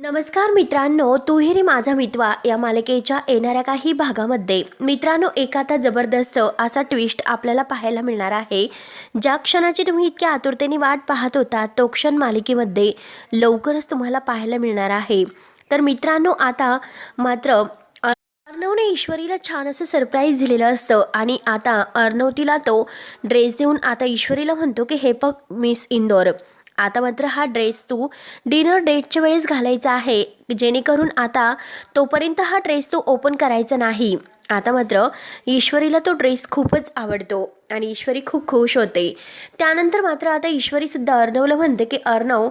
नमस्कार मित्रांनो तुहेरी माझा मितवा या मालिकेच्या येणाऱ्या काही भागामध्ये. मित्रांनो एक आता जबरदस्त असा ट्विस्ट आपल्याला पाहायला मिळणार आहे. ज्या क्षणाची तुम्ही इतक्या आतुरतेने वाट पाहत होता तो क्षण मालिकेमध्ये लवकरच तुम्हाला पाहायला मिळणार आहे. तर मित्रांनो आता मात्र अर्णवने ईश्वरीला छान असं सरप्राईज दिलेलं असतं आणि आता अर्णव तिला तो ड्रेस देऊन आता ईश्वरीला म्हणतो की हे पग मिस इंदोर. आता मात्र हा ड्रेस तू डिनर डेटच्या वेळेस घालायचा आहे जेणेकरून आता तोपर्यंत हा ड्रेस तू ओपन करायचा नाही. आता मात्र ईश्वरीला तो ड्रेस खूपच आवडतो. आणि ईश्वरी खूप खुश होते. त्यानंतर मात्र आता ईश्वरीसुद्धा अर्णवला म्हणते की अर्णव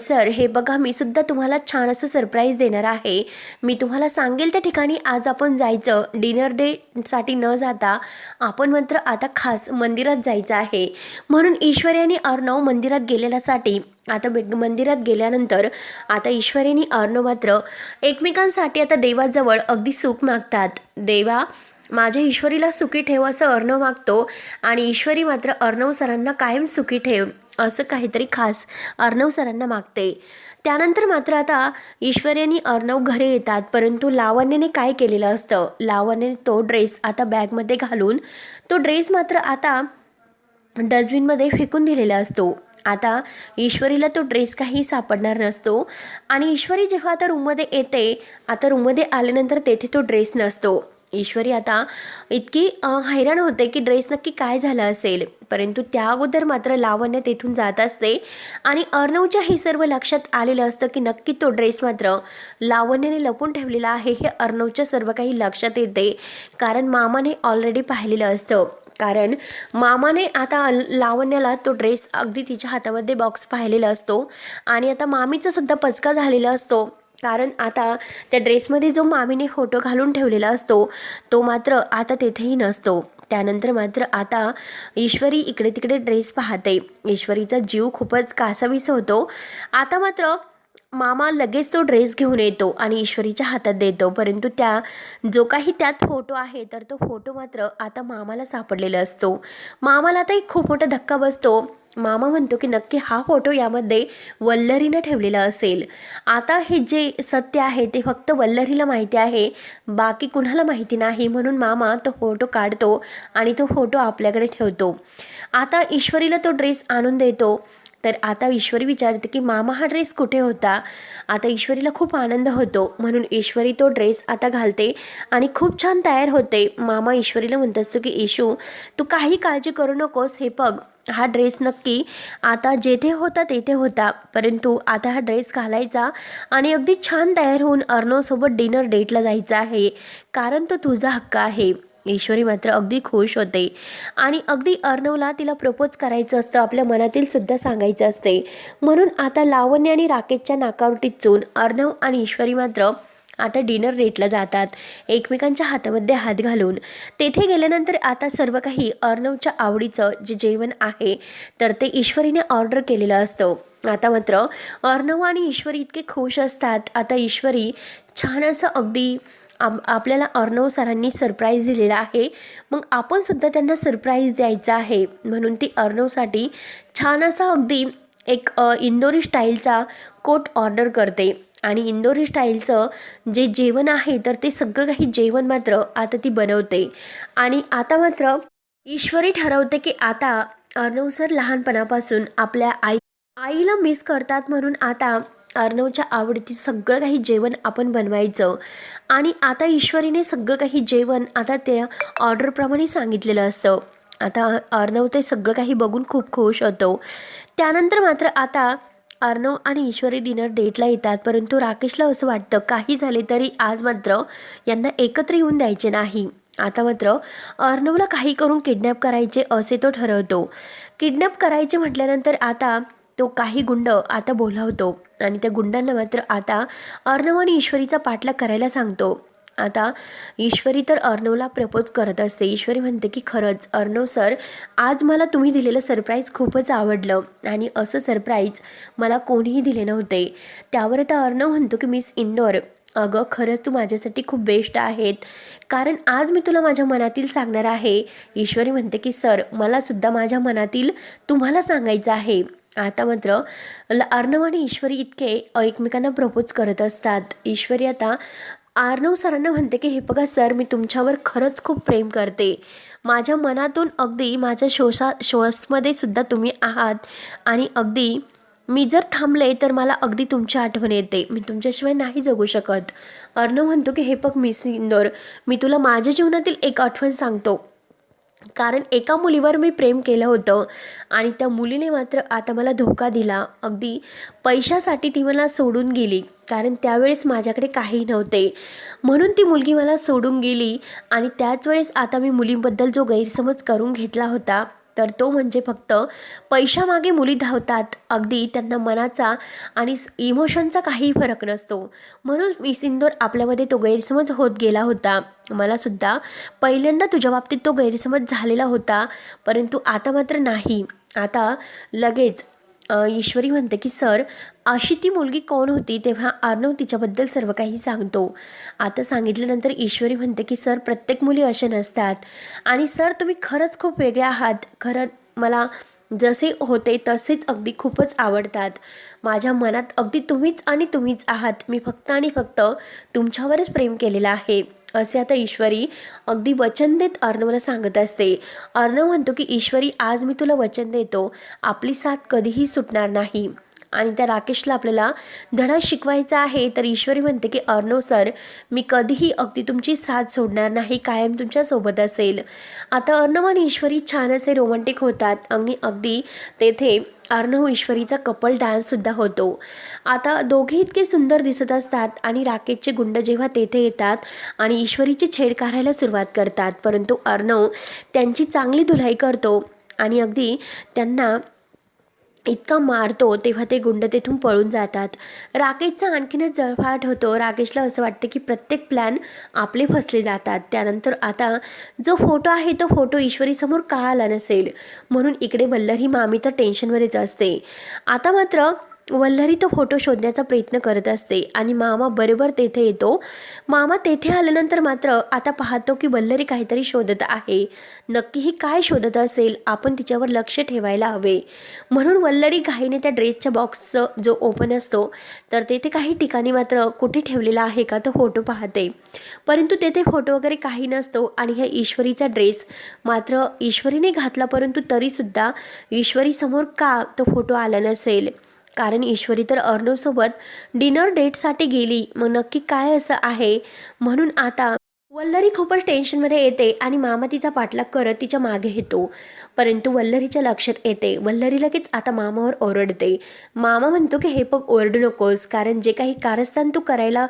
सर हे बघा मी सुद्धा तुम्हाला छान असं सरप्राईज देणार आहे. मी तुम्हाला सांगेल त्या ठिकाणी आज आपण जायचं. डिनर डेसाठी न जाता आपण मात्र आता खास मंदिरात जायचं आहे. म्हणून ईश्वरी आणि अर्णव मंदिरात गेलेल्यासाठी आता मंदिरात गेल्यानंतर आता ईश्वरीनी अर्णव मात्र एकमेकांसाठी आता देवाजवळ अगदी सुख मागतात. देवा माझ्या ईश्वरीला सुखी ठेव असं अर्णव मागतो आणि ईश्वरी मात्र अर्णव सरांना कायम सुखी ठेव असं काहीतरी खास अर्णव सरांना मागते. त्यानंतर मात्र आता ईश्वरी आणि अर्णव घरी येतात. परंतु लावण्याने काय केलेलं असतं? लावण्याने तो ड्रेस आता बॅगमध्ये घालून तो ड्रेस मात्र आता डस्टबिनमध्ये फेकून दिलेला असतो. आता ईश्वरीला तो ड्रेस काही सापडणार नसतो आणि ईश्वरी जेव्हा आता रूममध्ये येते आता रूममध्ये आल्यानंतर तेथे तो ड्रेस नसतो. ईश्वरी आता इतकी हैराण होते की ड्रेस नक्की काय झालं असेल. परंतु त्या अगोदर मात्र लावण्य तेथून जात असते. आणि अर्णवच्या हे सर्व लक्षात आलेलं असतं की नक्की तो ड्रेस मात्र लावण्याने लपून ठेवलेला आहे हे अर्णवच्या सर्व काही लक्षात येते. कारण मामाने ऑलरेडी पाहिलेलं असतं. कारण मामाने आता लावण्याला तो ड्रेस अगदी तिच्या हातामध्ये बॉक्स पाहिलेला असतो. आणि आता मामीचा सुद्धा पचका झालेला असतो. कारण आता त्या ड्रेसमध्ये जो मामीने फोटो घालून ठेवलेला असतो तो मात्र आता तेथेही नसतो. त्यानंतर मात्र आता ईश्वरी इकडे तिकडे ड्रेस पाहते. ईश्वरीचा जीव खूपच कासावीस होतो. आता मात्र मामा लगेच तो ड्रेस घेऊन येतो आणि ईश्वरीच्या हातात देतो. परंतु त्या जो काही त्यात फोटो आहे तर तो फोटो मात्र आता मामाला सापडलेला असतो. मामाला आता एक खूप मोठा धक्का बसतो. मामा म्हणतो की नक्की हा फोटो यामध्ये वल्लरीनं ठेवलेला असेल. आता हे जे सत्य आहे ते फक्त वल्लरीला माहिती आहे. बाकी कुणाला माहिती नाही म्हणून मामा तो फोटो काढतो आणि तो फोटो आपल्याकडे ठेवतो. आता ईश्वरीला तो ड्रेस आणून देतो. तर आता ईश्वरी विचारते की मामा हा ड्रेस कुठे होता? आता ईश्वरीला खूप आनंद होतो. म्हणून ईश्वरी तो ड्रेस आता घालते आणि खूप छान तयार होते. मामा ईश्वरीला म्हणत असतो की येशू तू काही काळजी करू नकोस. हे बघ हा ड्रेस नक्की आता जेथे होता तेथे होता. परंतु आता हा ड्रेस घालायचा आणि अगदी छान तयार होऊन अर्नोसोबत डिनर डेटला जायचं आहे. कारण तो तुझा हक्क आहे. ईश्वरी मात्र अगदी खुश होते. आणि अगदी अर्णवला तिला प्रपोज करायचं असतं आपल्या मनातील सुद्धा सांगायचं असते. म्हणून आता लावण्य आणि राकेशच्या नाकावर टिचून अर्णव आणि ईश्वरी मात्र आता डिनर रेटला जातात एकमेकांच्या हातामध्ये हात घालून. तेथे गेल्यानंतर आता सर्व काही अर्णवच्या आवडीचं जे जेवण आहे तर ते ईश्वरीने ऑर्डर केलेलं असतं. आता मात्र अर्णव आणि ईश्वरी इतके खुश असतात. आता ईश्वरी छान असं अगदी आम आपल्याला अर्णव सरांनी सरप्राईज दिलेला आहे. मग आपणसुद्धा त्यांना सरप्राईज द्यायचा आहे. म्हणून ती अर्णवसाठी छान असा अगदी एक इंदोरी स्टाईलचा कोट ऑर्डर करते. आणि इंदोरी स्टाईलचं जे जेवण आहे तर ते सगळं काही जेवण मात्र आता ती बनवते. आणि आता मात्र ईश्वरी ठरवते की आता अर्णव सर लहानपणापासून आपल्या आई आईला मिस करतात म्हणून आता अर्णवच्या आवडती सगळं काही जेवण आपण बनवायचं. आणि आता ईश्वरीने सगळं काही जेवण आता त्या ऑर्डरप्रमाणे सांगितलेलं असतं. आता अर्णव ते सगळं काही बघून खूप खुश होतो. त्यानंतर मात्र आता अर्णव आणि ईश्वरी डिनर डेटला येतात. परंतु राकेशला असं वाटतं काही झाले तरी आज मात्र यांना एकत्र येऊन द्यायचे नाही. आता मात्र अर्णवला काही करून किडनॅप करायचे असे तो ठरवतो. किडनॅप करायचे म्हटल्यानंतर आता तो काही गुंड आता बोलावतो आणि त्या गुंडांना मात्र आता अर्णव आणि ईश्वरीचा पाठलाग करायला सांगतो. आता ईश्वरी तर अर्णवला प्रपोज करत असते. ईश्वरी म्हणते की खरंच अर्णव सर आज मला तुम्ही दिलेलं सरप्राईज खूपच आवडलं आणि असं सरप्राईज मला कोणीही दिले नव्हते. त्यावर आता अर्णव म्हणतो की मिस इंदोर अगं खरंच तू माझ्यासाठी खूप बेस्ट आहेत. कारण आज मी तुला माझ्या मनातील सांगणार आहे. ईश्वरी म्हणते की सर मला सुद्धा माझ्या मनातील तुम्हाला सांगायचं आहे. आता मात्र ल अर्णव आणि ईश्वरी इतके एकमेकांना प्रपोज करत असतात. ईश्वरी आता अर्णव सरांना म्हणते की हे बघा सर मी तुमच्यावर खरंच खूप प्रेम करते. माझ्या मनातून अगदी माझ्या शोसा श्वासमध्ये सुद्धा तुम्ही आहात आणि अगदी मी जर थांबले तर मला अगदी तुमची आठवण येते. मी तुमच्याशिवाय नाही जगू शकत. अर्णव म्हणतो की हे बघ मिस इंदोर मी तुला माझ्या जीवनातील एक आठवण सांगतो. कारण एका मुलीवर मी प्रेम केलं होतं आणि त्या मुलीने मात्र आता मला धोका दिला. अगदी पैशासाठी ती मला सोडून गेली. कारण त्यावेळेस माझ्याकडे काही नव्हते. म्हणून ती मुलगी मला सोडून गेली आणि त्याच वेळेस आता मी मुलींबद्दल जो गैरसमज करून घेतला होता तर तो म्हणजे फक्त पैशामागे मुली धावतात. अगदी त्यांना मनाचा आणि इमोशनचा काही फरक नसतो. म्हणून मिस इंदोर आपल्यामध्ये तो गैरसमज होत गेला होता. मलासुद्धा पहिल्यांदा तुझ्या बाबतीत तो गैरसमज झालेला होता. परंतु आता मात्र नाही. आता लगेच ईश्वरी म्हणते की सर अशी ती मुलगी कोण होती तेव्हा आर्नव तिच्याबद्दल सर्व काही सांगतो. आता सांगितल्यानंतर ईश्वरी म्हणते की सर प्रत्येक मुली असे नसतात. आणि सर तुम्ही खरंच खूप वेगळे आहात. खरं मला जसे होते तसेच अगदी खूपच आवडतात. माझ्या मनात अगदी तुम्हीच आणि तुम्हीच आहात. मी फक्त आणि फक्त तुमच्यावरच प्रेम केलेलं आहे. असे आता ईश्वरी अगदी वचन देत अर्णवला सांगत असते. अर्णव म्हणतो की ईश्वरी आज मी तुला वचन देतो. आपली साथ कधीही सुटणार नाही. आणि त्या राकेशला आपल्याला धडा शिकवायचा आहे तर ईश्वरी म्हणते की अर्णव सर मी कधीही अगदी तुमची साथ सोडणार नाही कायम तुमच्यासोबत असेल. आता अर्णव आणि ईश्वरी छान असे रोमॅन्टिक होतात आणि अगदी तेथे अर्णव ईश्वरीचा कपल डान्ससुद्धा होतो. आता दोघे इतके सुंदर दिसत असतात आणि राकेशचे गुंड जेव्हा तेथे येतात आणि ईश्वरीची छेड करायला सुरुवात करतात परंतु अर्णव त्यांची चांगली धुलाई करतो आणि अगदी त्यांना इतका मारतो तेव्हा ते गुंड तेथून पळून जातात. राकेशचा आणखीनच जळफाट होतो. राकेशला असं वाटतं की प्रत्येक प्लॅन आपले फसले जातात. त्यानंतर आता जो फोटो आहे तो फोटो ईश्वरीसमोर का आला नसेल? म्हणून इकडे वल्लरी मामी तर टेन्शनमध्येच असते. आता मात्र वल्लरी तो फोटो शोधण्याचा प्रयत्न करत असते आणि मामा बरोबर तेथे येतो. मामा तेथे आल्यानंतर मात्र आता पाहतो की वल्लरी काहीतरी शोधत आहे. नक्की ही काय शोधत असेल? आपण तिच्यावर लक्ष ठेवायला हवे. म्हणून वल्लरी घाईने त्या ड्रेसच्या बॉक्सचं जो ओपन असतो तर तेथे काही ठिकाणी मात्र कुठे ठेवलेला आहे का तो फोटो पाहते. परंतु तेथे फोटो वगैरे काही नसतो आणि ह्या ईश्वरीचा ड्रेस मात्र ईश्वरीने घातला परंतु तरीसुद्धा ईश्वरीसमोर का तो फोटो आला नसेल? कारण ईश्वरी तर अर्णवसोबत डिनर डेटसाठी गेली. मग नक्की काय असं आहे? म्हणून आता वल्लरी खूपच टेन्शनमध्ये येते आणि मामा तिचा पाठलाग करत तिच्यामागे येतो. परंतु वल्लरीच्या लक्षात येते. वल्लरी लगेच आता मामावर ओरडते. मामा म्हणतो की हे बघ ओरडू नकोस. कारण जे काही कारस्थान तू करायला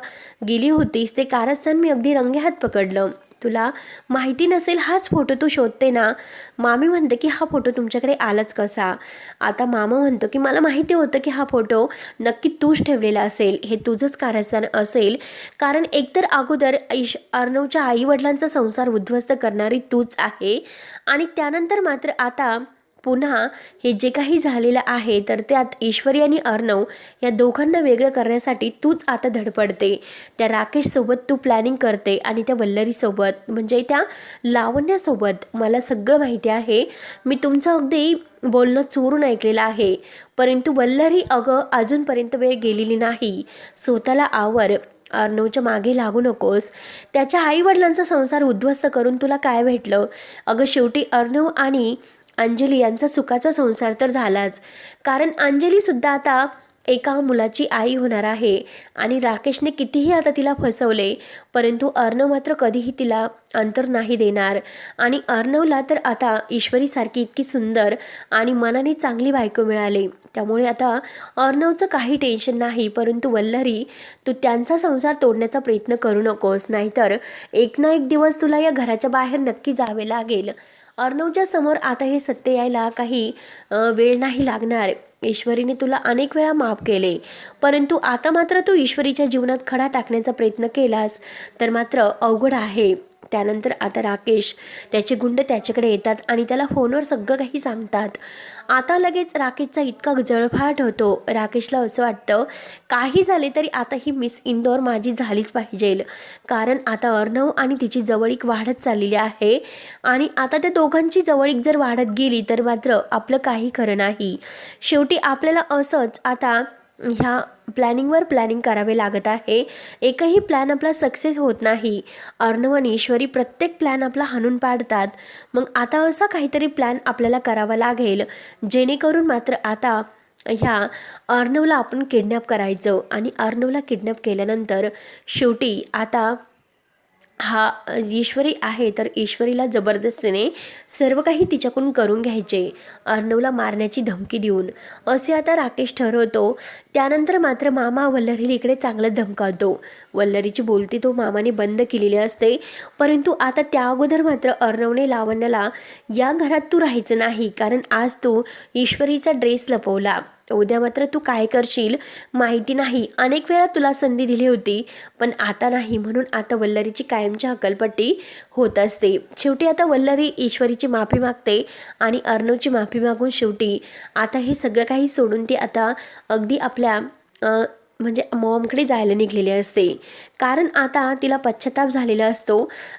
गेली होतीस ते कारस्थान मी अगदी रंगेहात पकडलं. तुला माहिती नसेल हाच फोटो तू शोधते ना? मामी म्हणते की हा फोटो तुमच्याकडे आलाच कसा? आता मामा म्हणतो की मला माहिती होतं की हा फोटो नक्की तूच ठेवलेला असेल. हे तुझंच कारस्थान असेल. कारण एकतर अगोदर ऐश अर्णवच्या आईवडिलांचा संसार उद्ध्वस्त करणारी तूच आहे आणि त्यानंतर मात्र आता पुन्हा हे जे काही झालेलं आहे तर त्यात ईश्वरी आणि अर्णव या दोघांना वेगळं करण्यासाठी तूच आता धडपडते. त्या राकेशसोबत तू प्लॅनिंग करते आणि त्या वल्लरीसोबत म्हणजे त्या लावण्यासोबत. मला सगळं माहिती आहे. मी तुमचं अगदी बोलणं चोरून ऐकलेलं आहे. परंतु वल्लरी अगं अजूनपर्यंत वेळ गेलेली नाही. स्वतःला आवर. अर्णवच्या मागे लागू नकोस. त्याच्या आईवडिलांचा संसार उद्ध्वस्त करून तुला काय भेटलं? अगं शेवटी अर्णव आणि अंजली यांचा सुखाचा संसार तर झालाच. कारण अंजलीसुद्धा आता एका मुलाची आई होणार आहे आणि राकेशने कितीही आता तिला फसवले परंतु अर्णव मात्र कधीही तिला अंतर नाही देणार. आणि अर्णवला तर आता ईश्वरीसारखी इतकी सुंदर आणि मनाने चांगली बायको मिळाली. त्यामुळे आता अर्णवचं काही टेन्शन नाही परंतु वल्लरी तू त्यांचा संसार तोडण्याचा प्रयत्न करू नकोस नाहीतर एक ना एक दिवस तुला या घराच्या बाहेर नक्की जावे लागेल. अर्णवच्या समोर आता हे सत्य यायला काही वेळ नाही लागणार. ईश्वरीने तुला अनेक वेळा माफ केले. परंतु आता मात्र तू ईश्वरीच्या जीवनात खडा टाकण्याचा प्रयत्न केलास तर मात्र अवघड आहे. त्यानंतर आता राकेश त्याचे गुंड त्याच्याकडे येतात आणि त्याला फोनवर सगळं काही सांगतात. आता लगेच राकेशचा इतका जळफाट होतो. राकेशला असं वाटतं काही झाले तरी आता ही मिस इंदोर माझी झालीच पाहिजे कारण आता अर्णव आणि तिची जवळीक वाढत चाललेली आहे आणि आता त्या दोघांची जवळीक जर वाढत गेली तर मात्र आपलं काही खरं नाही. शेवटी आपल्याला असंच आता ह्या प्लॅनिंगवर प्लॅनिंग करावे लागत आहे. एकही प्लॅन आपला सक्सेस होत नाही. अर्णव आणि ईश्वरी प्रत्येक प्लॅन आपला हाणून पाडतात. मग आता असा काहीतरी प्लॅन आपल्याला करावा लागेल. जेणेकरून मात्र आता ह्या अर्णवला आपण किडनॅप करायचं आणि अर्णवला किडनॅप केल्यानंतर शेवटी आता हा ईश्वरी आहे तर ईश्वरीला जबरदस्तीने सर्व काही तिच्याकडून करून घ्यायचे अर्णवला मारण्याची धमकी देऊन. असे आता राकेश ठरवतो त्यानंतर मात्र मामा वल्लरीला इकडे चांगलं धमकावतो. वल्लरीची बोलती तो मामाने बंद केलेली असते परंतु आता त्या अगोदर मात्र अर्णवने लावण्याला या घरात तू राहायचं नाही कारण आज तू ईश्वरीचा ड्रेस लपवला. उद्या मात्र तू काय करशील माहिती नाही. अनेक वेळा तुला संधी दिली होती पण आता नाही. म्हणून आता वल्लरीची कायमची हकलपट्टी होत असते. शेवटी आता वल्लरी ईश्वरीची माफी मागते आणि अर्णवची माफी मागून शेवटी आता हे सगळं काही सोडून ती आता अगदी आपल्या म्हणजे मॉमकडे जायला निघलेली असते. कारण आता तिला पश्चाताप झालेला असतो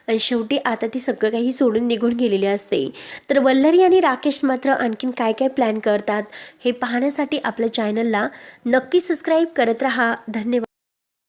आणि शेवटी आता ती सगळं काही सोडून निघून गेलेली असते. तर वल्लरी आणि राकेश मात्र आणखीन काय काय प्लॅन करतात हे पाहण्यासाठी आपल्या चॅनलला नक्की सबस्क्राईब करत राहा. धन्यवाद.